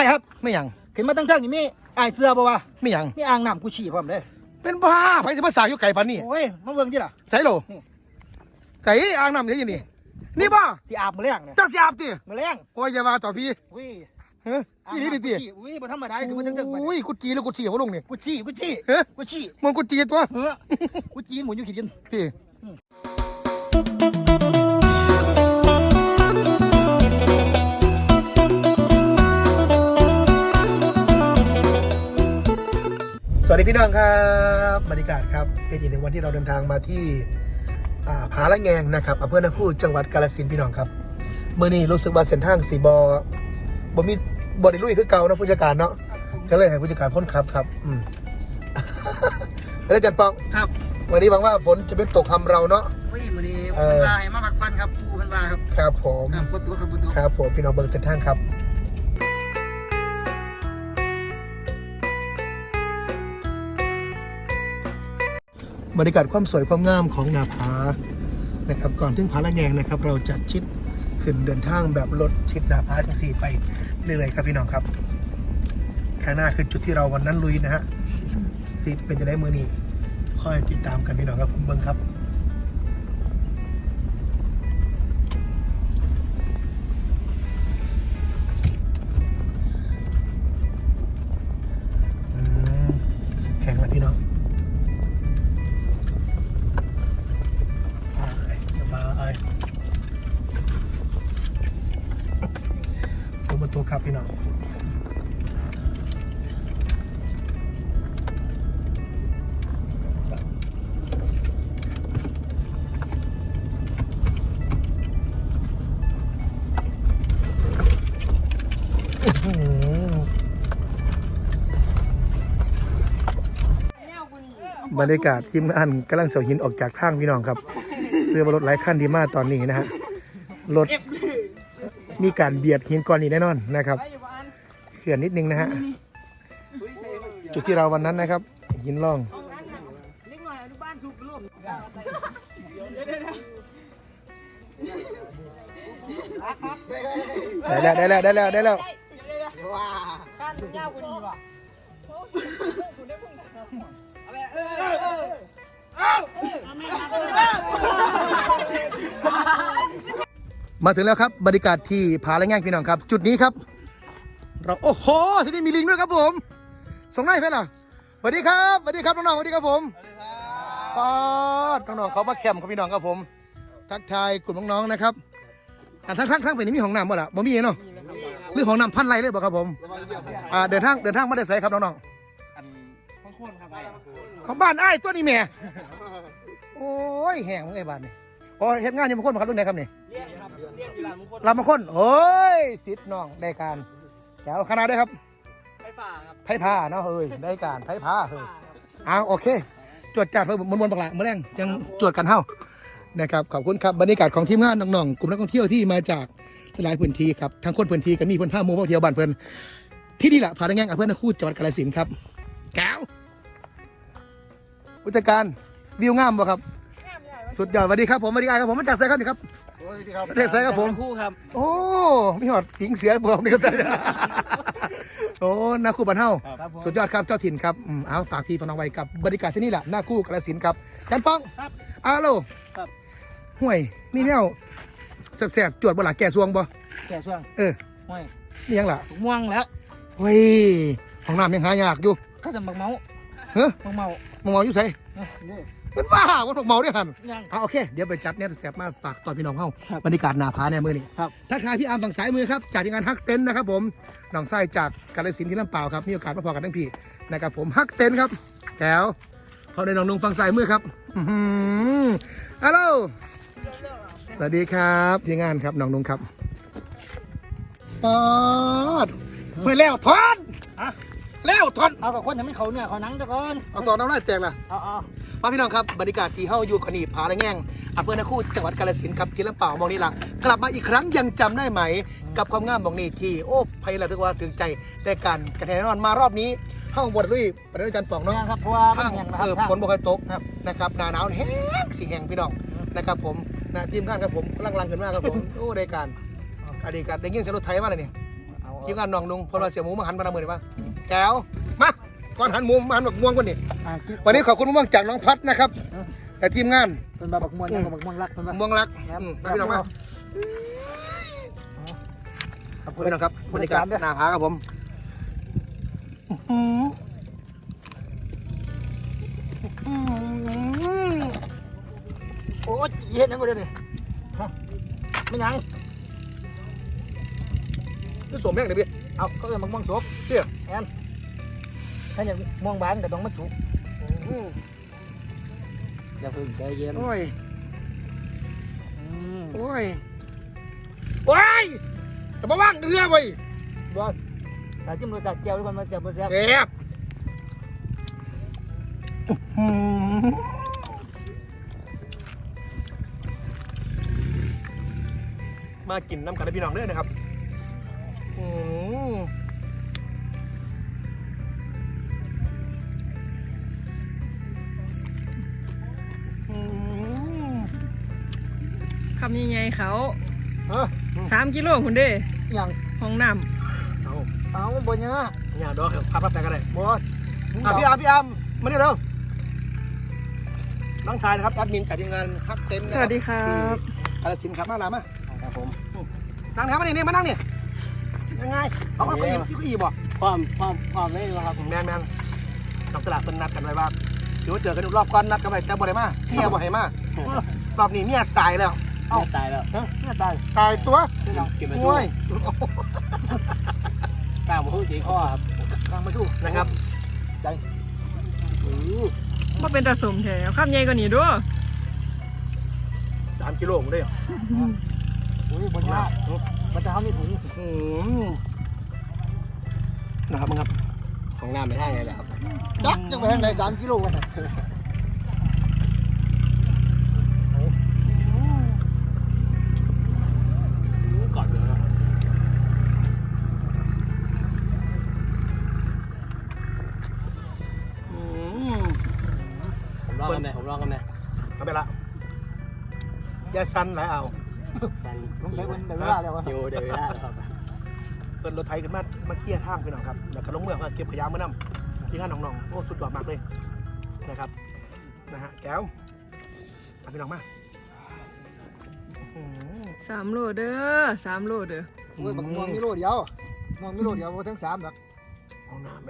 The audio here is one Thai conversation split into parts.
อ้ครับไม่หยังขึ้นมาตั้งเท่านี้มีไอ้เสื้อบ่วะไม่หยังมีอ่างน้ำกูฉี่พร้อมเด้อเป็นบ้าไผสิมาสากอยู่ไก่ปานนี้โอ้ยมาเบิ่งดิล่ะใส่โหลนี่ใส่อ่างน้ำเดี๋ยวอยู่นี่ นี่บ่สิอาบมื้อแรงเนี่ยเจ้าสิอาบติมื้อแรงโอ้ยอย่าว่าต่อพี่อุ้ยเฮ้ยอ่างนี่น้ำนี่ดิกูฉี่อุ้ยบ่ธรรมดาขึ้นมาตั้งเท่าอุ้ยกุจีหรือกุจีหัวลงนี่กูฉี่กูฉี่เฮ้ยกูฉี่มึงกุจีตัวเออกูจีนหมุนอยู่ขี้ดินพี่ วัสดีพี่น้องครับบรรยากาศครับเป็นอีกหนึ่งวันที่เราเดินทางมาที่อ่าผาละแงงนะครับอำเภอนาคูจังหวัดกาฬสินธุ์พี่น้องครับเมื่อนี้รู้สึกว่าเส้นทางสีบอบมีบอดี้ลุยคือเก่านะผู้จัดการเนาะก็เลยให้ผู้จัดการพ้นขับครับอืมแล้วอาจารย์ปองครับ วันนี้หวังว่าฝนจะเป็นตกทำเราเนาะอุ้ยมื้อนี้เอเพิ่อนว่าให้มาพักผ่อนครับกูเพิ่นว่าครับครับผมครับกดตัวครับกดตัวครับผมพี่น้องเบิร์เส้นทางครับ บรรยากาศความสวยความงามของนาผานะครับก่อนถึงผาละแงงนะครับ เราจะชิดขึ้นเดินทางแบบรถชิดนาผาทั้งสี่ไปเรื่อยๆครับพี่น้องครับข้างหน้าคือจุดที่เราวันนั้นลุยนะฮะสิเป็นจะได้มือนี้ค่อยติดตามกันพี่น้องครับผมเบิ้งครับ บรรยากาศทีมงานกำลังเสาหินออกจากทางพี่น้องครับ เสื้อบรถหลายขั้นดีมากตอนนี้นะฮะรถมีการเบียดหินก้อนนี้แน่นอนนะครับเขื่อนนิดนึงนะฮะจุดที่เราวันนั้นนะครับ หินล่องได้แล้วได้แล้วได้แล้วได้แล้ว มาถึงแล้วครับบรรยากาศที่ผาและแง่งพี่น้องครับ จุดนี้ครับ เราโอ้โหที่นี่มีลิงด้วยครับผมส่งได้ไหมล่ะสวัสดีครับสวัสดีครับน้องๆสวัสดีครับผมป๊าดน้องๆเขามาแคมป์ครับพี่น้องครับผม ทักทายกลุ่มน้องๆนะครับอ่าทั้งทั้งทั้งเป็นมีห้องน้ำบ่ล่ะบ่มีเนาะหรือห้องน้ำพันไรเลยบ่ครับผมอ่าเดินทางเดินทางมาได้ไสครับน้องอันข้างโคนครับ ของบ้านไอ้ายตัวนี้แม่โอ้ยแห้งเลยบ้านนี่โอ้ยเฮ็ดงานอยู่บางคนมาครับรุ่นไหนครับนี่เรียนครับเรียนอยู่ร้านมงคลลำบางคนโอ้ยสิทธิ์น้องได้การแก้วคณะด้วยครับไฟฟ้าครับไผ่ผ้าเนาะเฮ้ยได้การไผ่ผ้าเฮ้ย เอาโอเค จวดจัดเพื่อมวลมวลบักหละมาแรงยังจวดกันเท่านะครับขอบคุณครับบรรยากาศของทีมงานน้องๆกลุ่มนักท่องเที่ยวที่มาจากหลายพื้นที่ครับทั้งคนพื้นที่ก็มีเพื่อนผ้าหมูผ้าเที่ยวบ้านเพื่อนที่นี่แหละพาดังแง่งอำเภอนาคูจังหวัดกาฬสินธุ์ครับแก้ว ผู้จัดการวิวงามบ่ครับ สุดยอดสวัสดีครับผมสวัสดีครับผมมาจากไซครับนี่ครับประเทศไซครับผมคู่ครับ โอ้มีหอดสิงเสือบอกนี่ก็ได้นะโอ้นาคู่บันเฮาสุดยอดครับเจ้าถิ่นครับอืมเอาฝากพี่ฝากน้องไว้กับบรรยากาศที่นี่แหละหน้าคู่กระสินธุ์ครับจันป้องครับอาโลครับห่วยมีแนวแสบๆจวดบ่หล่ะแก่ซวงบ่แก่ช่วงเออห้อยมีหยังล่ะถูกม่วงแล้วเฮ้ยห้องน้ำยังหายากอยู่ก็จะมักเมาเฮ้ยมักเมา มองมองอยู่ไสเอ้ยนี่มันบ้าว่าถูกเมาด้วยกันยังเอาโอเค เดี๋ยวไปจัดเนี่ยแสบมาฝากตอนพี่น้องเฮาครับบรรยากาศหนาผาเนี่ยมือนี่ครับทักทายพี่อาร์มฝั่งซ้ายมือครับจากทีมงานฮักเต็นท์นะครับผมน้องไส้จากกาฬสินธุ์ที่ลำเปล่าวครับมีโอกาสมาพอกันทั้งพี่นะครับผมฮักเต็นท์ครับแก้วเขาในน้องนุ่งฝั่งซ้ายมือครับอื้อหือฮัลโหลสวัสดีครับทีมงานครับน้องนุ่งครับปอดเพื่อแล้วทอน แล้วทอนเอากับคนยังไม่เขาเนี่ยเขาหนังตะกอนเอาต่อน้ำลายแตกล่ะเอาเอามาพี่น้องครับบรรยากาศที่เฮาอยู่ขนีผาละแง่งอำเภอนาคูจังหวัดกาฬสินธุ์ครับที่ลำเปล่ามองนี่ละกลับมาอีกครั้งยังจำได้ไหม กับความงามของนี่ที่โอ้ไพเราเรียกว่าถึงใจได้การกระแทกแน่นอนมารอบนี้เฮาบดลุยประเด็นจันทร์ปองเนาะ เนี่ยครับเพราะว่ามันข้างแห้งนะคเอรับ อฝนบ่ค่อยตกครับ นะครับหนาหนาวแห้งสีแห้งพี่น้องนะครับผมนะทีมงานครับผมกำลังลังขึ้นมาครับผม โอ้ได้การอดีตการได้ยินเสียงรถไถมาเลยเนี่ยเอา ทีมงานน้องนุงเพราะว่าเสียหมูมาหันมาละมือเลยปะแก้วมาก่อนหันหมูมาหันบักม่วงก่อนนี่อ่ากิ๊กวันนี้ขอบคุณมะม่วงจากน้องพัดนะครับแต่ทีมงานเป็นบาบักม่วงยังกับบักม่วงรักเป็นบาม่วงรักครับอืมมาพี่น้องมาขอบพี่น้องครับบรรยากาศหน้าผาครับผมอื้อหือโอ้ยเย็นนะกูเดี๋ยวนี้ฮะไม่ยัง นี่สวมแม่งเลยพี่เอาก็เลยบักม่วงสุกเตี้ยแอนถ้าอยากม่วงบานก็ต้องมาสุกอื้ออย่าเพิ่งใจเย็นโอ้ยอืมโอ้ยว้ายแต่มาว่างเรือไว้บอสแต่จิ้มรสจัดเจียวด้วยกันมาเจียวมาเจียวแซ่บอื้อหือมากินน้ำกันนะพี่น้องเด้อนะครับอืมอืม คำยังไงเขาเออสามกิโลคุณเด้อย่างห้องน้เอาเอาบนเนี้ยอย่าดอกครับพับพับแต่ก็ได้บอสอะพี่อาร์มพี่อาร์มมานี่เร็วน้องชายนะครับแอดมินจัดงานฮักเต็นท์ำนะสวัสดีครับ ที่กาลสินธุ์ครับมาลามาครับผมนั่งนะครับมานี่นี่มานั่งนี่ ยังไงเอาเอาไปอีกพี่ก็อีบอกความความความไม่รู้ครับแมนแมนน้องตลาดเป็นนัดกันไว้ว่าสิว่าเจอกันรอบก่อนนัดกันไปแต่บ่ได้มาเมียบ่ให้มารอบนี้เมียตายแล้วเอ้าตายแล้วเฮ้ยเนี่ยตายตายตัวเก็บมาโอ้ยกล้ามาพูดจีข้อครับทางมาชู้นะครับอือว่าเป็นตาสมแถวคำใหญ่กว่านี้ด้วยสามกิโลผมได้เหรออุ้ยบนเนี้ยมันจะทำให้ถุง น้ำไม่ใช่ไงแหละครับจักจะไปทางไหนสามกิโลกันน่ะก่อนเลยครับอืมผมรอกันไหมผมรอกันไหมเอาไปละอยาชันหลายเอาสันลงไปบนเดี๋ยวเวลาแล้ววะหิวเดี๋ยวเวลาแล้วครับ เปิดรถไทยขึ้นมามาเคลียร์ทางพี่น้องครับแล้วก็ลงเมืองมาเก็บขยะมานำที่ข้างน้องๆโอ้สุดยอดมากเลยนะครับนะฮะแก้วเอาพี่น้องมาอืมสามโลเด้อสามโลเด้อโอ้ยบักม่วงมีโลเดียวม่วงมีโลเดียวบ่ทั้งสามแบบเอาน้ำไป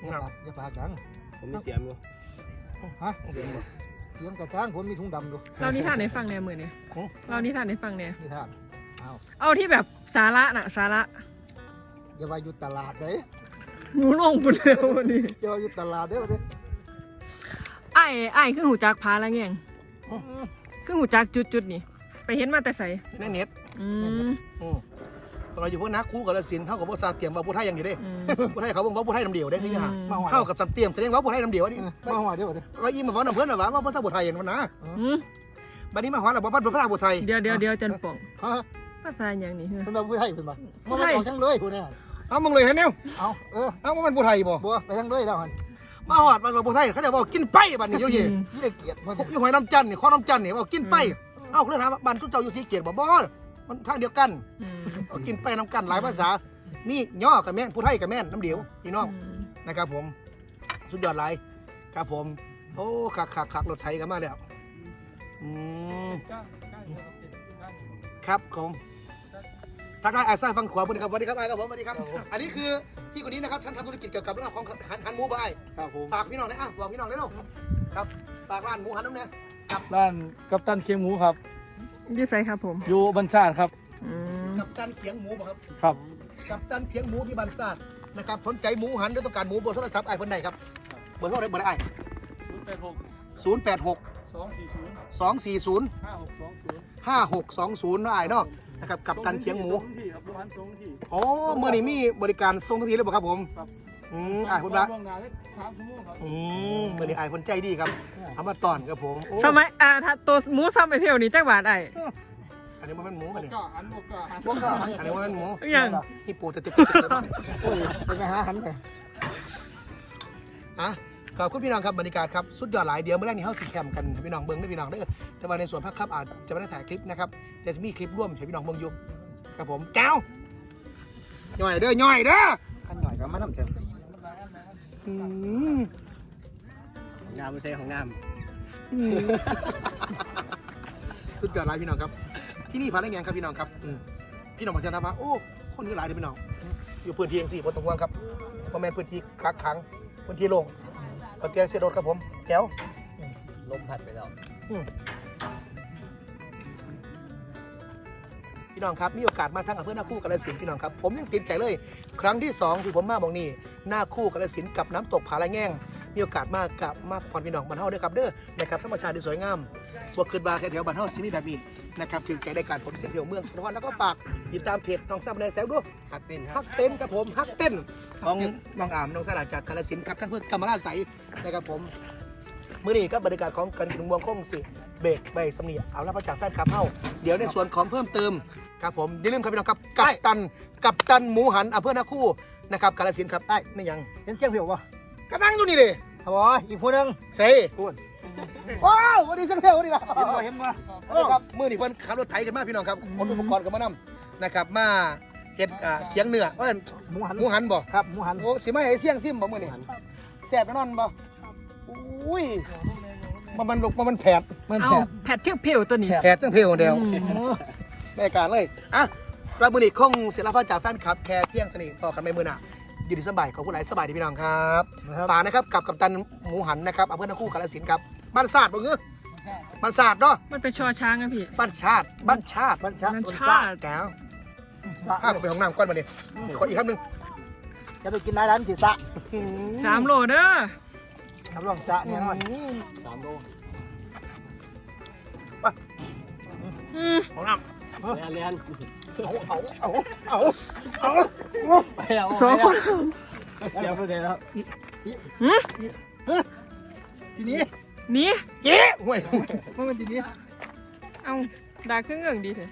อย่าปากอย่าปากดังผมมีเสียมอยู่ฮะเสียงกระช้างผมมีถุงดำดูเรานิทานให้ฟังแหน่มือนี่เรานิทานให้ฟังแหน่นี่ท่านเอาเอาที่แบบ สาระน่ะสาระอย่าว่าอยู่ตลาดเด้หมูลงปุ่นเร็ววันนี้อย่าว่าอยู่ตลาดเด้อว่าเด้ไอ้ไอ้ายคือหูจักพาละเงี้ยงคือหูจักจุดจุดๆนี่ไปเห็นมาแต่ใสในเน็ตอืมอืมเราอยู่พวกนักคู่กับสินเท่ากับพวกซาเตรียมว่าผู้ไทยอย่างเดียวเด้อืมผู้ไทยเขาบอกว่าผู้ไทยน้ำเดียวเด้ที่นี่ฮะมาหัวเท่ากับสันเตรียมแสดงว่าผู้ไทยน้ำเดียวนี่มาหัวเด้อว่าเด้อว่ายิ้มมาฟ้อนน้ำเพื่อนหรอวะว่าภาษาผู้ไทยเห็นมันนะอืมบัดนี้มาฟ้อนหรอว่าภาษาผู้ไทยเดี๋ยวเดี๋ยวเดี๋ยวจันป่องฮะ ภาษาอย่างนี้เฮ้ยเป็นแบบผู้ไทยเป็นบ่มันมาออกทั้งเลยผู้เนี่ยเอามึงเลยฮะเนี่ยเอาเออเอาว่ามันผู้ไทยบ่บัวไปทั้งเลยแล้วหันมาหอดมันผู้ไทยเขาจะบอกกินไปบัดนี้เยอะแยะสีเกียรติมาอยู่หอยน้ำจันนี่ข้อน้ำจันนี่บอกกินไป เอ้าเรื่องถามว่าบ้านทุกเจ้าอยู่สีเกียรติบ่บ่มันทางเดียวกันอืมเอากินไปน้ำกันหลายภาษานี่ย่อกับแม่นผู้ไทยกับแม่นน้ำเดียวพี่น้องอืมนะครับผมสุดยอดหลายครับผม โอ้ขักขักขักรถไทยกันมาแล้วอืมครับผม ทักทายไอ้ายซ้ายฟังขวาบนครับสวัสดีครับไอ้ายครับผมสวัสดีครับ อันนี้คือพี่คนนี้นะครับท่านทำธุรกิจเกี่ยวกับเรื่องของหันหันหมูบ่ไอ้ายครับผมฝากพี่น้องนะอะบอกพี่น้องเลยลูกครับฝากร้านหมูหันน้ำเนี่ยร้านกัปตันเคียงหมูครับอยี่ไสครับผมอยู่บัญชาติครับอืมกับตันเขียงหมูบ่ครับครับกับตันเขียงหมูที่บันซาดนะครับสนใจหมูหันหรือต้องการหมูเบอร์โทรศัพท์ไอ้ายเพิ่นใดครับเบอร์โทรศัพท์เบอร์ไอ้086ศูนย์แปดหก240สองสี่ศูนย์5620ห้าหกสองศูนย์นะไอ้ายเนาะ นะครับกับตันเขียงหมูส่ที่ครับร้านส่งที่โอ้เมื่อนี้มีบริการส่งทันทีเลยบ่ครับผมครับอืมไอ้ายคนละล่วงหน้าได้สามชั่วโมงครับอืมเมื่อนี้ไอ้ายคนใจดีครับเอามาตอนครับผมโอ้สมัยอ่าถ้าตัวหมูซ้ำไปเพียวนี่จักบาทไอ้ อันนี้มันเป็นหมูกันนี่ก็อันบวกก็พวกก็หันอันนี้มันเป็นหมูอหย่างฮิปโปเตติกโอ้ยเป็นไงหาหันไปอะ ขอบคุณพี่น้องครับบรรยากาศครับสุดยอดหลายเดียวเมื่อแรกนี้เฮาสิแคมกันให้พี่น้องเบิ่งได้อพี่น้องเด้อแต่ว่าในส่วนภาคครับอาจจะไม่ได้ถ่ายคลิปนะครับแต่จะมีคลิปร่วมให้พี่น้องเบิ่งอยู่ครับผมแก้วย่อยเด้อย่อยเด้อขั้นหน่อยก็มาน้ำเจิมอืมของงามไม่ใช่ของงามสุดยอดหลายพี่น้องครับ ที่นี่พาได้ไงครับพี่น้องครับอืมพี่น้องบางท่านถามว่าโอ้คนนี้หลายเลยพี่น้องอยู่พื้นที่เองสี่บนตรงว่างครับประมาณพื้นที่คักขังพื้นที่โล่ง ปเตียงเสียโดดครับผมแก้วลมพัดไปแล้ว พี่น้องครับ มีโอกาสมาทั้งอำเภอหน้าคู่กาฬสินธุ์พี่น้องครับ ผมยังติดใจเลย ครั้งที่สองที่ผมมาบอกนี่หน้าคู่กาฬสินธุ์กับน้ำตกผาละแง่ง มีโอกาสมากกับมาพรพี่น้องบ้านเฮาเด้อครับเด้อนะครับธรรมชาติที่สวยงามบวกขึ้นบาแค่แถวบ้านเฮาสิมีแบบนี้ นะครับถึงใจได้การผลเสียงเพียวเมืองสกลนครแล้วก็ฝากติดตามเพจน้องซับในแซวด้วยฮักเป็นคฮัรับกเต้นครับผมฮักเต้นน้องน้องอามน้องสลาจากกาฬสินธุ์ครับท่านเพื่อนกำมะลาใสนะครับผมมื้อนี้ก็บรรยากาศของการกินม่วงคงสิเบรกใบสำเนียเอาละประจากแฟนคลับเฮาเดี๋ยวในส่วนของเพิ่มเติมครับผมอย่าลืมครับพี่น้องครับกับตันกับตันหมูหันอำเภอนาคูนะครับกาฬสินธุ์ครับได้ไม่ยังเห็นเสียงเพียวป่ะก็นั่งอยู่นี่เลยครับบออีกผู้หนึงเซ่พูด ว้าววันนี้สังเพียววันนี้ละ เห็นบ่เห็น บ่ครับมื่อนี้เพิ่นขับรถไถกันมาพี่น้องครับขนอุปกรณ์กันมานำนะครับมาเฮ็ดอ่าเคียงเนื้อเอ้ยหมูหันหมูหันบ่ครับหมูหันโอ้สิมาให้เสี่ยงซิมบ่มื้อนี้แซ่บแน่นอนบ่อุ้ยมันมันลุกมันมันแผดมันเอาแผดแผดเที่ยวเพียวตัวนี้ แผดตั้งเพลวเดียวอืมแม่การเลยอะกลับมื้อนี้คงเสียละฟ้าจากแฟนคลับแค่เพียงสนิทต่อกันไม่มื้อหน้าอยู่ดีสบายขอบคุณหลายสบายดีพี่น้องครับนะครับฝากนะครับกับกัปตันหมูหันนะครับอำเภอนาคูกาฬสินธุ์ครับบ้านศาสตร์บ่เงื้อ บ้านศาสตร์เนาะมันเป็นชอช้างนะพี่บ้านชาติบ้านชาติบัญชาบ้านชาติ แก้วอะไปห้องน้ำก่อนมาดิขออีกคำหนึ่งจะไปกินร้านร้านสีสะสามโลเด้อทำรองสะเนี่ยนอนสามโลอืมห้องน้เรียนเรียนำเอาเอาเอาเอาเอาไปแล้วสองคนเสียไปเลยแล้วหืมทีนี้ หนี่เย้ห่วยมันเป็นทีนี้เอาด่าเครื่องเงื่องดีเถอะ